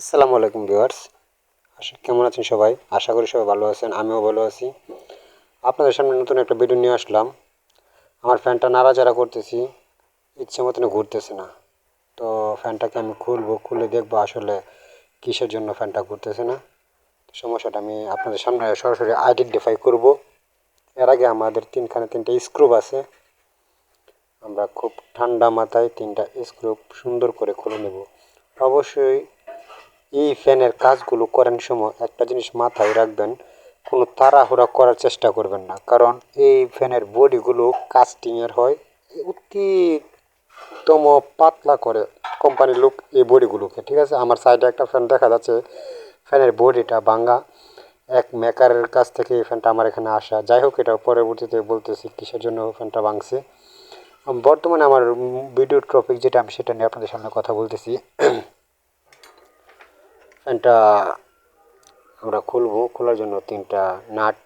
আসসালামু আলাইকুম ভিউয়ার্স। আশা কেমন আছেন সবাই? আশা করি সবাই ভালো আছেন, আমিও ভালো আছি। আপনাদের সামনে নতুন একটা ভিডিও নিয়ে আসলাম। আমার ফ্যানটা নাড়াচাড়া করতেছি, ইচ্ছে মতন ঘুরতেছে না। তো ফ্যানটাকে আমি খুলবো, খুলে দেখব আসলে কিসের জন্য ফ্যানটা ঘুরতেছে না। সমস্যাটা আমি আপনাদের সামনে সরাসরি আইডেন্টিফাই করব। এর আগে আমাদের তিনখানে তিনটে স্ক্রুপ আছে। আমরা খুব ঠান্ডা মাথায় তিনটা স্ক্রুপ সুন্দর করে খুলে নেব। অবশ্যই এই ফ্যানের কাজগুলো করার সময় একটা জিনিস মাথায় রাখবেন, কোনো তাড়াহুড়া করার চেষ্টা করবেন না। কারণ এই ফ্যানের বডিগুলো কাস্টিংয়ের হয়, অতিতম পাতলা করে কোম্পানির লোক এই বডিগুলোকে। ঠিক আছে? আমার সাইডে একটা ফ্যান দেখা যাচ্ছে, ফ্যানের বডিটা ভাঙা এক মেকারের কাছ থেকে এই ফ্যানটা আমার এখানে আসা। যাই হোক এটা পরবর্তীতে বলতেছি কিসের জন্য ফ্যানটা ভাঙছে। বর্তমানে আমার ভিডিও টপিক যেটা আমি সেটা নিয়ে আপনাদের সামনে কথা বলতেছি। ফ্যানটা আমরা খুলবো, খোলার জন্য তিনটা নাট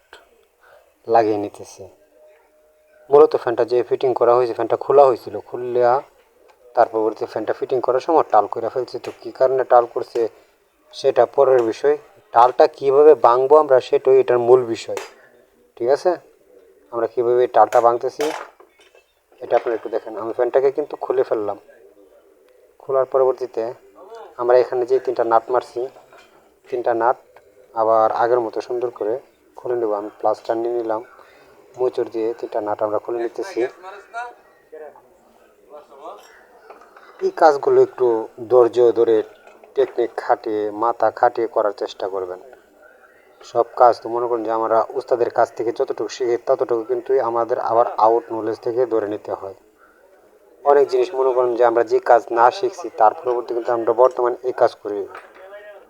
লাগিয়ে নিতেছি। মূলত ফ্যানটা যে ফিটিং করা হয়েছে, ফ্যানটা খোলা হয়েছিল খুললেয়া তার পরবর্তী ফ্যানটা ফিটিং করার সময় টাল করে ফেলছে। তো কী কারণে টাল করছে সেটা পরের বিষয়। টালটা কীভাবে বাঙবো আমরা সেটাই এটার মূল বিষয়, ঠিক আছে? আমরা কীভাবে টালটা ভাঙতেছি এটা আপনারা একটু দেখেন। আমি ফ্যানটাকে কিন্তু খুলে ফেললাম। খোলার পরবর্তীতে আমরা এখানে যে তিনটা নাট মারছি, তিনটা নাট আবার আগের মতো সুন্দর করে খুলে নেব। আমি প্লাস্টার নিয়ে নিলাম মোচড় দিয়ে তিনটা নাট আমরা খুলে নিতেছি। এই কাজগুলো একটু ধৈর্য ধরে টেকনিক খাটিয়ে, মাথা খাটিয়ে করার চেষ্টা করবেন। সব কাজ তো মনে করেন যে আমরা উস্তাদের কাছ থেকে যতটুকু শিখি, ততটুকু কিন্তু আমাদের আবার আউট নলেজ থেকে ধরে নিতে হয়। অনেক জিনিস মনে করেন যে আমরা যে কাজ না শিখছি, তার পরবর্তী কিন্তু আমরা বর্তমানে এই কাজ করি।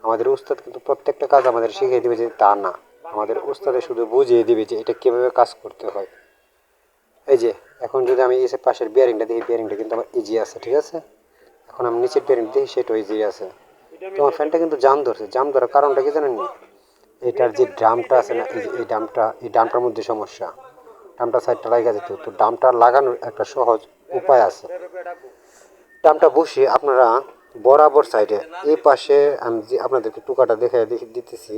আমাদের উস্তাদ কিন্তু প্রত্যেকটা কাজ আমাদের শিখিয়ে দেবে যে তা না। আমাদের উস্তাদে শুধু বুঝিয়ে দিবে যে এটা কীভাবে কাজ করতে হয়। এই যে, এখন যদি আমি এসে পাশের বিয়ারিংটা দেখি বিয়ারিংটা কিন্তু আমার ইজি আছে, ঠিক আছে? এখন আমি নিচের বিয়ারিং দেখি সেটা ইজি আছে। তোমার ফ্যানটা কিন্তু জাম ধরছে। জাম ধরার কারণটা কি জানেন এটার যে ড্রামটা আছে না, এই ড্রামটা এই ড্রামটার মধ্যে সমস্যা। ড্রামটা সাইডটা লাগা যেত তো ডামটা লাগানোর একটা সহজ উপায় আছে। ডামটা বসিয়ে আপনারা বরাবর সাইডে এই পাশে আমি যে আপনাদেরকে টুকাটা দেখে দিতেছি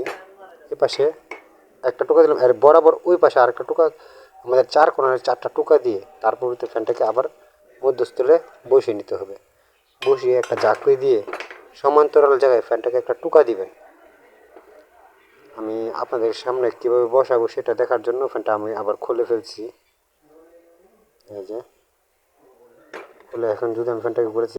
এই পাশে একটা টুকা দিলাম, আর বরাবর ওই পাশে আরেকটা টুকা, আমাদের চার কোণার চারটা টুকা দিয়ে তারপর তো ফ্যানটাকে আবার মধ্যস্থলে বসিয়ে নিতে হবে। বসিয়ে একটা জাকড়ি দিয়ে সমান্তরাল জায়গায় ফ্যানটাকে একটা টুকা দিবেন। আমি আপনাদের সামনে কীভাবে বসাবো সেটা দেখার জন্য ফ্যানটা আমি আবার খুলে ফেলছি। এই যে, খুলে এখন যদি আমি ফ্যানটাকে বলেছি